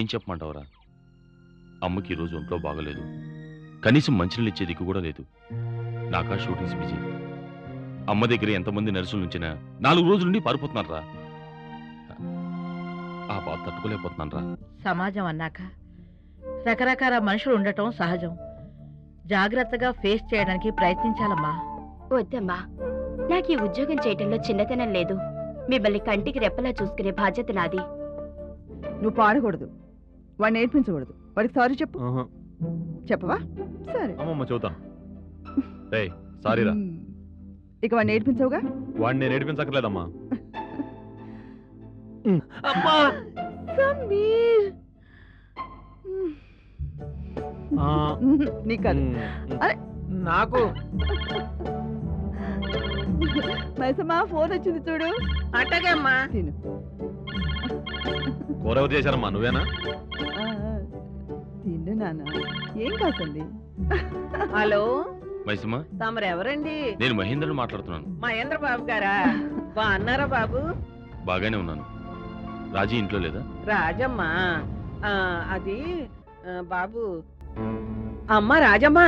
ఏం చెప్పమంటావురా? అమ్మకి ఈరోజు ఒంట్లో బాగలేదు. కనీసం మంచినీళ్ళు ఇచ్చే దిక్కు కూడా లేదు. నాకా షూటింగ్స్ బిజీ. అమ్మ దగ్గర ఎంతమంది నర్సులు ఉంచినా నాలుగు రోజుల నుండి పారిపోతున్నారా ఆ బాధ తట్టుకోలేకపోతున్నాను రా సమాజం అన్నాక రకరకాల మనుషులు ఉండటం సహజం. జాగ్రత్తగా ఫేస్ చేయడానికి ప్రయత్నించాలమ్మా. వద్దమ్మా. నాకు ఈ ఉద్యోగం చేయటంలో చిన్నతనం లేదు. మిమ్మల్ని కంటికి రెప్పలా చూసుకునే బాధ్యత నాది. నువ్వు పాడకూడదు. వాడిని నేర్పించకూడదు. వాడికి సారీ చెప్పు. చెప్పవా? సరే. అమ్మమ్మ రే. సారీరా. ఇక వాడిని నేర్పించవుగా? వాడిని నేను ఏడిపించక్కర్లేదమ్మా అమ్మా! సమీర్. నీకు కాదు. మ్, అరే. నాకు. మైసమ్మా ఫోన్ వచ్చింది చూడు. అట్టగే అమ్మా తిను. కూర ఎవరు చేశారమ్మా? నువ్వేనా? తిను నాన్న. ఏం కాదండి హలో? మైసమ్మ? తమరెవరండి? నేను మహేంద్రని మాట్లాడుతున్నాను. మహేంద్ర బాబు గారా? బాగున్నారా బాబు? బాగానే ఉన్నాను. రాజీ ఇంట్లో లేదా? రాజమ్మ. ఆ, అది ఆ, బాబు. అమ్మ రాజమ్మ.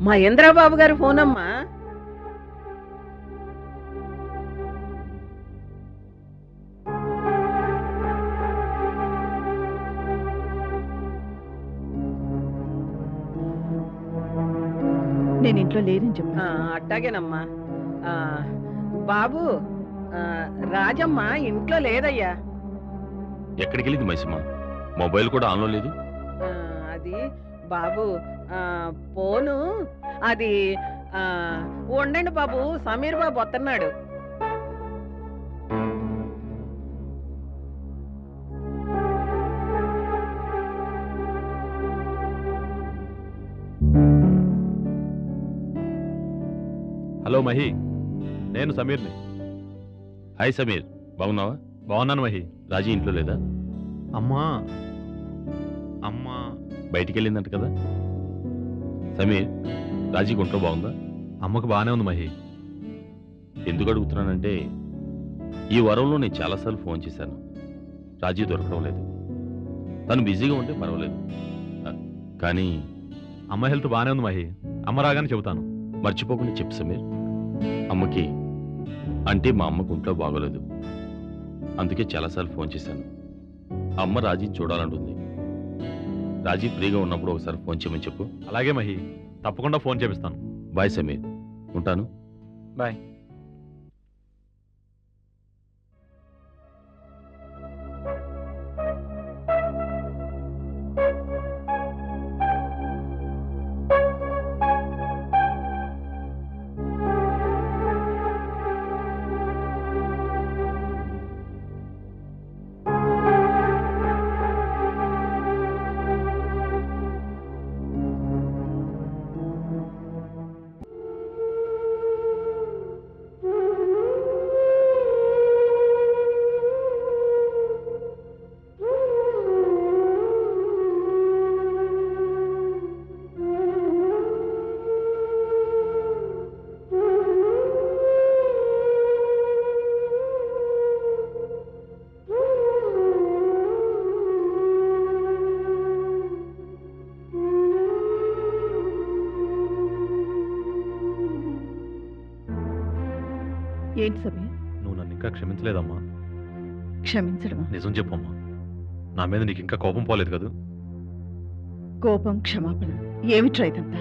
మహేంద్ర బాబు గారి ఫోన్ అమ్మా నేను ఇంట్లో లేనని ఆ, చెప్పాను అట్టాగేనమ్మా బాబు రాజమ్మ ఇంట్లో లేదయ్యా. ఎక్కడికి వెళ్ళింది మైసమ్మ? మొబైల్ కూడా ఆన్లో లేదు? అది బాబు ఫోను అది ఉండండి బాబు సమీర్ బాబు వస్తున్నాడు హలో మహి నేను సమీర్ని. హాయ్ సమీర్ బాగున్నావా? బాగున్నాను మహి. రాజీ ఇంట్లో లేదా? అమ్మా. అమ్మా. బయటికి వెళ్ళిందంట కదా? సమీర్ రాజీ ఒంట్లో బాగుందా? అమ్మకు బాగానే ఉంది మహి. ఎందుకు అడుగుతున్నానంటే ఈ వారంలో నేను చాలాసార్లు ఫోన్ చేశాను. రాజీ దొరకడం లేదు. తను బిజీగా ఉంటే పర్వాలేదు. కానీ అమ్మ హెల్త్ బాగానే ఉంది మహి. అమ్మ రాగానే చెబుతాను. మర్చిపోకుండా చెప్పు సమీర్. అమ్మకి అంటే మా అమ్మకు ఒంట్లో బాగోలేదు. అందుకే చాలాసార్లు ఫోన్ చేశాను. అమ్మ రాజీని చూడాలంటుంది రాజీ ఫ్రీగా ఉన్నప్పుడు ఒకసారి ఫోన్ చేయమని చెప్పు. అలాగే మహి తప్పకుండా ఫోన్ చేపిస్తాను. బాయ్ సమీర్. ఉంటాను. బాయ్. ఏంటి సమీర్ నువ్వు నన్ను ఇంకా క్షమించలేదమ్మా. క్షమించడమా? నిజం చెప్పమ్మా. నా మీద నీకు ఇంకా కోపం పోలేదు కదా? కోపం క్షమాపణ ఏమిట్రా ఇదంతా?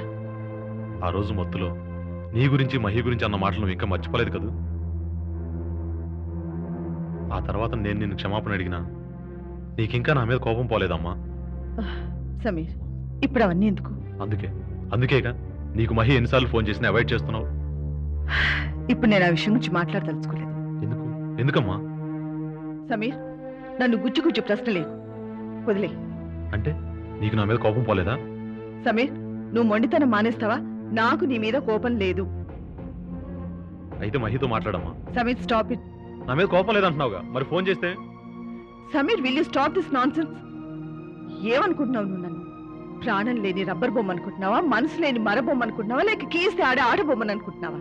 ఆ రోజు మత్తులో నీ గురించి మహి గురించి అన్న మాటలు నువ్వు ఇంకా మర్చిపోలేదు కదా? ఆ తర్వాత నేను నిన్ను క్షమాపణ అడిగినా నీకింకా నా మీద కోపం పోలేదమ్మా. సమీర్ ఇప్పుడు అవన్నీ ఎందుకు? అందుకే అందుకేగా నీకు మహి ఎన్నిసార్లు ఫోన్ చేసినా అవాయిడ్ చేస్తున్నావు? ఇప్పుడు నేను ఆ విషయం గురించి మాట్లాడదలుచుకోలేదు. ఎందుకు? ఎందుకమ్మా? సమీర్ నన్ను గుచ్చి గుచ్చి ప్రశ్న లేదు. వదిలే. అంటే నీకు నా మీద కోపం పోలేదా? సమీర్ నువ్వు మొండితనం మానేస్తావా? నాకు నీ మీద కోపం లేదు. అయితే మహితో మాట్లాడమ్మా. Sameer stop it. నా మీద కోపం లేదంటున్నావుగా. మరి ఫోన్ చేస్తే? Sameer will you stop this non ఏమనుకుంటున్నావు నువ్వు నన్ను? ప్రాణం లేని రబ్బర్ బొమ్మ అనుకుంటున్నావా? మనసు లేని మర బొమ్మ అనుకుంటున్నావా? లేక కీస్తే ఆడే ఆట బొమ్మను అనుకుంటున్నావా?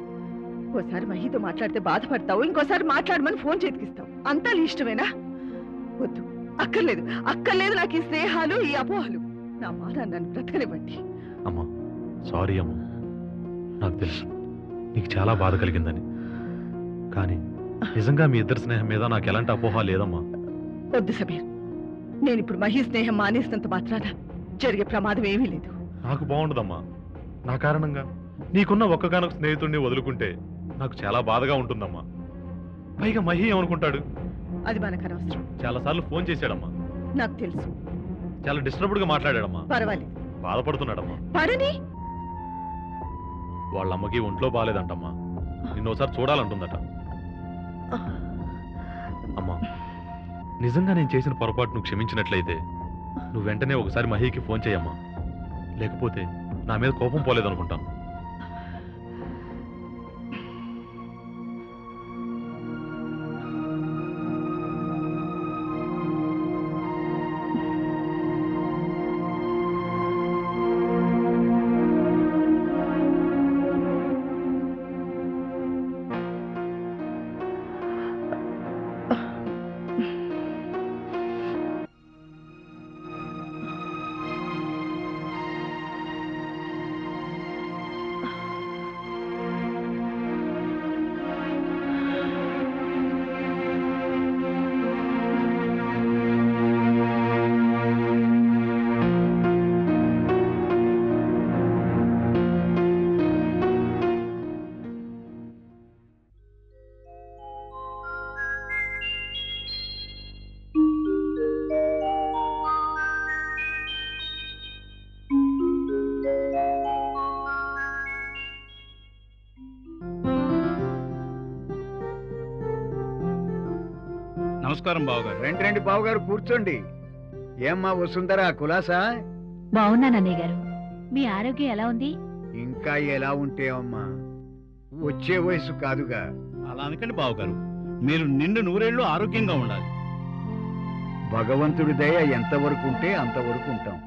ఓసారి మహితో మాట్లాడితే బాధపడతావు ఇంకోసారి మాట్లాడమని ఫోన్ చేతికిస్తావు. అంతా నీ ఇష్టమేనా? వద్దు అక్కర్లేదు. అక్కర్లేదు నాకు ఈ స్నేహాలు ఈ అపోహలు. నా మాట నన్ను బ్రతకనివ్వండి. అమ్మా సారీ అమ్మా. నాకు తెలుసు. నీకు చాలా బాధ కలిగిందని. కానీ నిజంగా మీ ఇద్దరి స్నేహం మీద నాకు ఎలాంటి అపోహ లేదమ్మా. వద్దు సమీర్. నేను ఇప్పుడు మహి స్నేహం మానేసినంత మాత్రాన జరిగే ప్రమాదం ఏమీ లేదు. నాకు బాగుండదమ్మా. నా కారణంగా నీకున్న ఒక్కగానొక స్నేహితుడిని వదులుకుంటే నాకు చాలా బాధగా ఉంటుందమ్మా. పైగా మహి ఏమనుకుంటాడు? అది మనకు అనవసరం. చాలాసార్లు ఫోన్ చేశాడమ్మా. నాకు తెలుసు. చాలా డిస్టర్బ్డ్గా మాట్లాడాడమ్మా. పర్వాలేదు. బాధపడుతున్నాడమ్మా. పడని వాళ్ళ అమ్మకి ఒంట్లో బాగాలేదంటమ్మా. నిన్ను ఒకసారి చూడాలంటుందట. అమ్మా నిజంగా నేను చేసిన పొరపాటు నువ్వు క్షమించినట్లయితే నువ్వు వెంటనే ఒకసారి మహీకి ఫోన్ చేయమ్మా. లేకపోతే నా మీద కోపం పోలేదనుకుంటాను. నమస్కారం బావగారు. రండి రండి బావగారు కూర్చోండి. ఏమ్మా వసుంధరా కులాసా? బాగున్నాను అన్నయ్య గారు. మీ ఆరోగ్యం ఎలా ఉంది? ఇంకా ఎలా ఉంటే అమ్మా? వచ్చే వయసు కాదుగా. అలా అనకండి బావగారు. మీరు నిండు నూరేళ్ళు ఆరోగ్యంగా ఉండాలి. భగవంతుడి దయ ఎంతవరకు ఉంటే అంతవరకు ఉంటాం.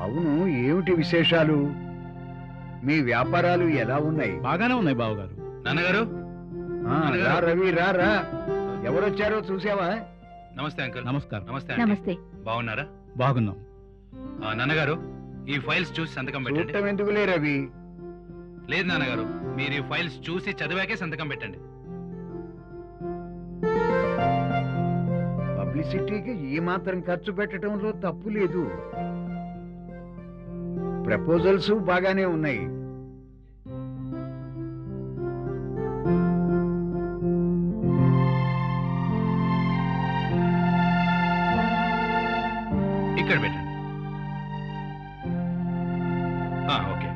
అవును ఏమిటి విశేషాలు? మీ వ్యాపారాలు ఎలా ఉన్నాయి? బాగానే ఉన్నాయి బావగారు. నాన్నగారు? ఆ, రా రవి రా రా. ఎవరొచ్చారో చూసావా? నమస్తే అంకుల్. నమస్కారం. నమస్తే నమస్తే. బాగున్నారా? బాగున్నాం. ఆ, నాన్నగారు ఈ ఫైల్స్ చూసి సంతకం పెట్టండి. చూడటం ఎందుకులే రవి? లేదు నాన్నగారు. మీరు ఈ ఫైల్స్ చూసి చదివాకే సంతకం పెట్టండి. పబ్లిసిటీకి ఈ మాత్రం ఖర్చు పెట్టడంలో తప్పు లేదు. ప్రపోజల్స్ బాగానే ఉన్నాయి. ఇక్కడ పెట్టండి. ఆ, ఓకే.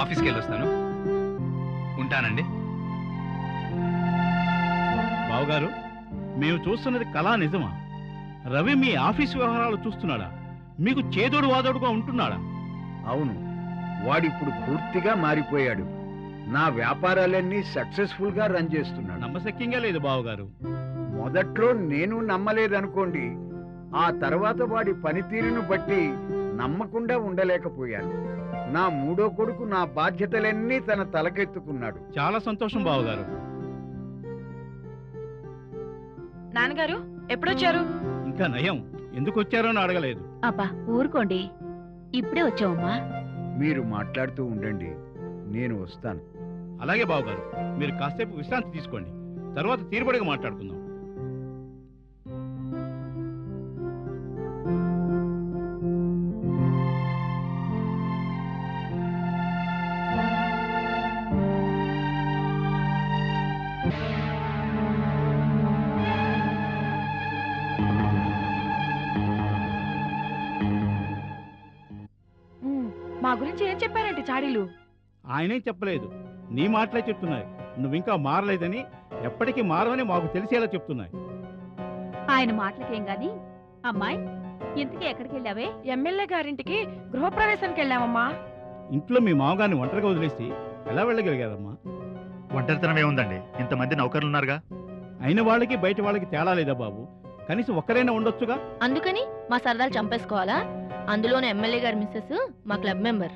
ఆఫీస్కి వెళ్ళొస్తాను. ఉంటానండి. బావగారు మేము చూస్తున్నది కళా నిజమా? రవి మీ ఆఫీస్ వ్యవహారాలు చూస్తున్నాడా? మీకు చేదోడు వాదోడుగా ఉంటున్నాడా? అవును. వాడిప్పుడు పూర్తిగా మారిపోయాడు. నా వ్యాపారాలన్నీ సక్సెస్ఫుల్గా రన్ చేస్తున్నాడు. నమ్మశక్యంగా లేదు బావగారు. మొదట్లో నేను నమ్మలేదనుకోండి ఆ తర్వాత వాడి పనితీరును బట్టి నమ్మకుండా ఉండలేకపోయాను. నా మూడో కొడుకు నా బాధ్యతలన్నీ తన తలకెత్తుకున్నాడు. చాలా సంతోషం బావగారు. నాన్నగారు ఎప్పుడొచ్చారు? ఇంకా నయం. ఎందుకు వచ్చారో అని అడగలేదు. అబ్బా ఊరుకోండి. ఇప్పుడే వచ్చావమ్మా. మీరు మాట్లాడుతూ ఉండండి నేను వస్తాను. అలాగే బావగారు మీరు కాసేపు విశ్రాంతి తీసుకోండి. తర్వాత తీరుబడిగా మాట్లాడుకుందాం. మా గురించి ఏం చెప్పారంటే చాడీలు? ఆయనేం చెప్పలేదు. నీ మాటలే చెప్తున్నాయి. నువ్వు ఇంకా మారలేదని ఎప్పటికీ మారవని మాకు తెలిసేలా చెప్తున్నాయి. ఆయన మాటలకేం గాని? అమ్మాయి ఇంతకీ ఎక్కడికి వెళ్ళావే ఎమ్మెల్యే గారింటికి గృహప్రవేశానికి వెళ్ళామమ్మా ఇంట్లో మీ మామగారిని ఒంటరిగా వదిలేసి ఎలా వెళ్ళగలిగారమ్మా? ఒంటరితనం ఏముందండి ఇంతమంది నౌకర్లు ఉన్నారుగా అయిన వాళ్ళకి బయట వాళ్ళకి తేడా లేదా బాబు? కనీసం ఒక్కరైనా ఉండొచ్చుగా? అందుకని మా సరదాలు చంపేసుకోవాలా? అందులోనే ఎమ్మెల్యే గారి మిస్సెస్ మా క్లబ్ మెంబర్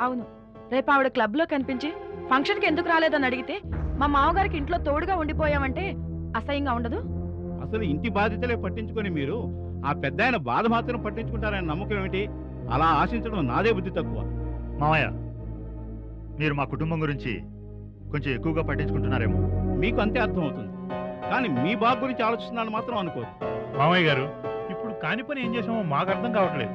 అవును. రేపు ఆవిడ క్లబ్లో కనిపించి ఫంక్షన్కి ఎందుకు రాలేదని అడిగితే మా మామగారికి ఇంట్లో తోడుగా ఉండిపోయామంటే అసహ్యంగా ఉండదు? అసలు ఇంటి బాధ్యతలే పట్టించుకొని మీరు ఆ పెద్ద ఆయన బాధ మాత్రం పట్టించుకుంటారనే నమ్మకం ఏమిటి? అలా ఆశించడం నాదే బుద్ధి తక్కువ. మామయ్య మీరు మా కుటుంబం గురించి కొంచెం ఎక్కువగా పట్టించుకుంటున్నారేమో. మీకు అంతే అర్థమవుతుంది. కానీ మీ బాగు గురించి ఆలోచిస్తున్నాను మాత్రం అనుకోదు మామయ్య గారు ఇప్పుడు కాని పని ఏం చేసామో మాకు అర్థం కావట్లేదు.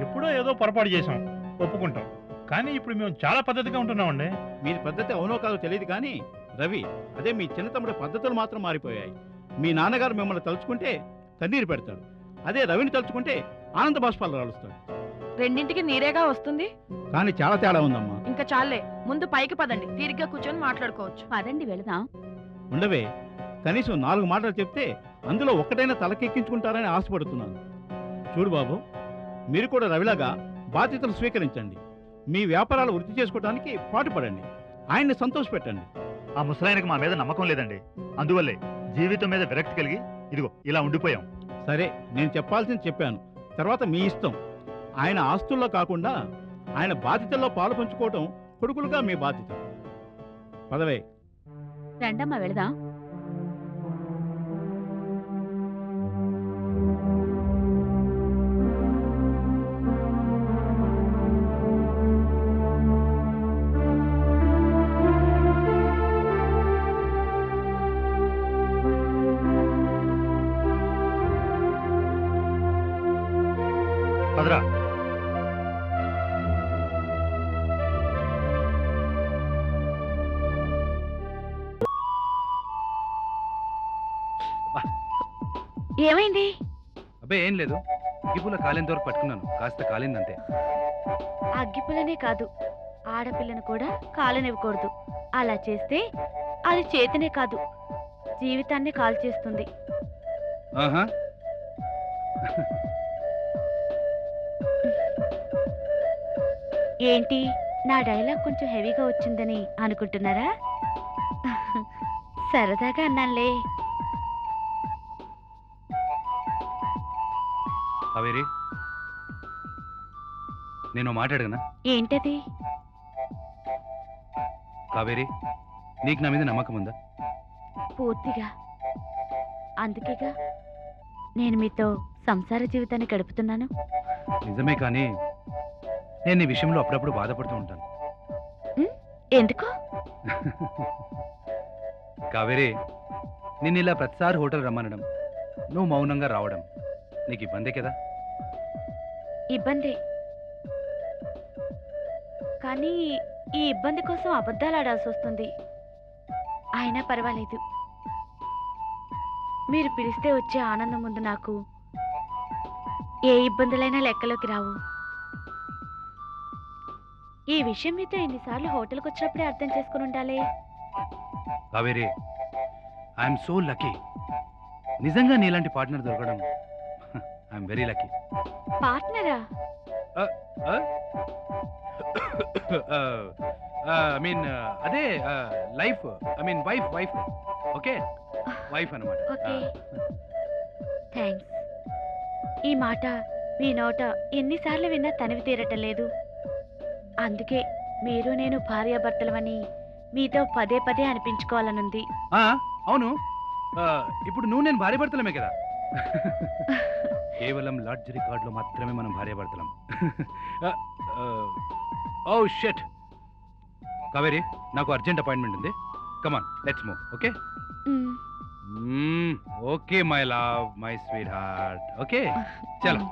ఎప్పుడో ఏదో పొరపాటు చేసాం ఒప్పుకుంటాం. కానీ ఇప్పుడు మేము చాలా పద్ధతిగా ఉంటున్నామండి. మీ పద్ధతి అవునో కాదో తెలియదు కానీ రవి అదే మీ చిన్న తమ్ముడి పద్ధతులు మాత్రం మారిపోయాయి. మీ నాన్నగారు మిమ్మల్ని తలుచుకుంటే కన్నీరు పెడతాడు. అదే రవిని తలుచుకుంటే ఆనంద బాష్పాలు రాలుస్తాడు. రెండింటికి నీరేగా వస్తుంది? కానీ చాలా తేడా ఉందమ్మా. ఇంకా చాలే. ముందు పైకి పదండి. తీరిగ్గా కూర్చొని మాట్లాడుకోవచ్చు. పదండి వెళదాం. ఉండవే కనీసం నాలుగు మాటలు చెప్తే అందులో ఒక్కటైనా తలకెక్కించుకుంటారని ఆశపడుతున్నాను. చూడు బాబు మీరు కూడా రవిలాగా బాధ్యతలు స్వీకరించండి. మీ వ్యాపారాలు వృద్ధి చేసుకోవడానికి పాటుపడండి. ఆయన్ని సంతోషపెట్టండి. ఆ ముసలాయనకి మా మీద నమ్మకం లేదండి. అందువల్లే జీవితం మీద విరక్తి కలిగి ఇదిగో ఇలా ఉండిపోయాం. సరే నేను చెప్పాల్సింది చెప్పాను. తర్వాత మీ ఇష్టం. ఆయన ఆస్తుల్లో కాకుండా ఆయన బాధ్యతల్లో పాలు పంచుకోవటం కొడుకులుగా మీ బాధ్యత. పదవే. రండమ్మా వెళదాం. పదరా. ఏమైంది? అబ్బే ఏం లేదు. అగ్గిపుల్ల కాలేంత వరకు పట్టుకున్నాను. కాస్త కాలిందంతే. అగ్గిపుల్లనే కాదు. ఆడపిల్లను కూడా కాలనివ్వకూడదు. అలా చేస్తే అది చేతినే కాదు. జీవితాన్ని కాల్చేస్తుంది. ఆహా. ఏంటి? నా డైలాగ్ కొంచెం హెవీగా వచ్చిందని అనుకుంటున్నారా? సరదాగా అన్నానులే. కావేరి నేను ఓ మాట అడగనా? ఏంటది? కావేరి నీకు నా మీద నమ్మకం ఉందా? పూర్తిగా. అందుకేగా నేను మీతో సంసార జీవితాన్ని గడుపుతున్నాను. నిజమే కానీ నేను ఈ విషయంలో అప్పుడప్పుడు బాధపడుతూ ఉంటాను. ఎందుకు? కావేరి నిన్ను ఇలా ప్రతిసారి హోటల్ రమ్మనడం నువ్వు మౌనంగా రావడం నీకు ఇబ్బందే కదా? ఇబ్బంది. కానీ ఈ ఇబ్బంది కోసం అబద్ధాలు ఆడాల్సి వస్తుంది. అయినా పర్వాలేదు. మీరు పిలిస్తే వచ్చే ఆనందం ముందు నాకు ఏ ఇబ్బందులైనా లెక్కలోకి రావు. ఈ విషయం మీతో ఎన్నిసార్లు హోటల్కి వచ్చినప్పుడే అర్థం చేసుకుని ఉండాలి. కావేరి ఐఎమ్ సో లక్కీ నిజంగా నీలాంటి పార్ట్నర్ దొరకడం ఐఎమ్ వెరీ లక్కీ పార్ట్నరా ఐ మీన్ అదే life I mean wife wife okay wife అనమాట ఓకే థ్యాంక్స్ ఈ మాట మీ నోట ఎన్నిసార్లు విన్నా తనివి తీరటం లేదు. అందుకే మీరు నేను భార్యాభర్తలమని మీతో పదే పదే అనిపించుకోవాలనుంది. అవును. ఆ, ఇప్పుడు నువ్వు నేను భార్య భర్తలమే కదా. కేవలం లాడ్జరీ కార్డులో మాత్రమే మనం భార్య భర్తలం ఓ షెట్. కావేరి నాకు అర్జెంట్ అపాయింట్మెంట్ ఉంది. Come on let's move okay okay my love my sweetheart okay చలో.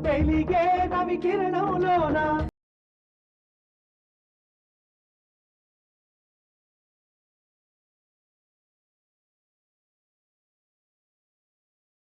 వెలిగే రవి కిరణంలోన?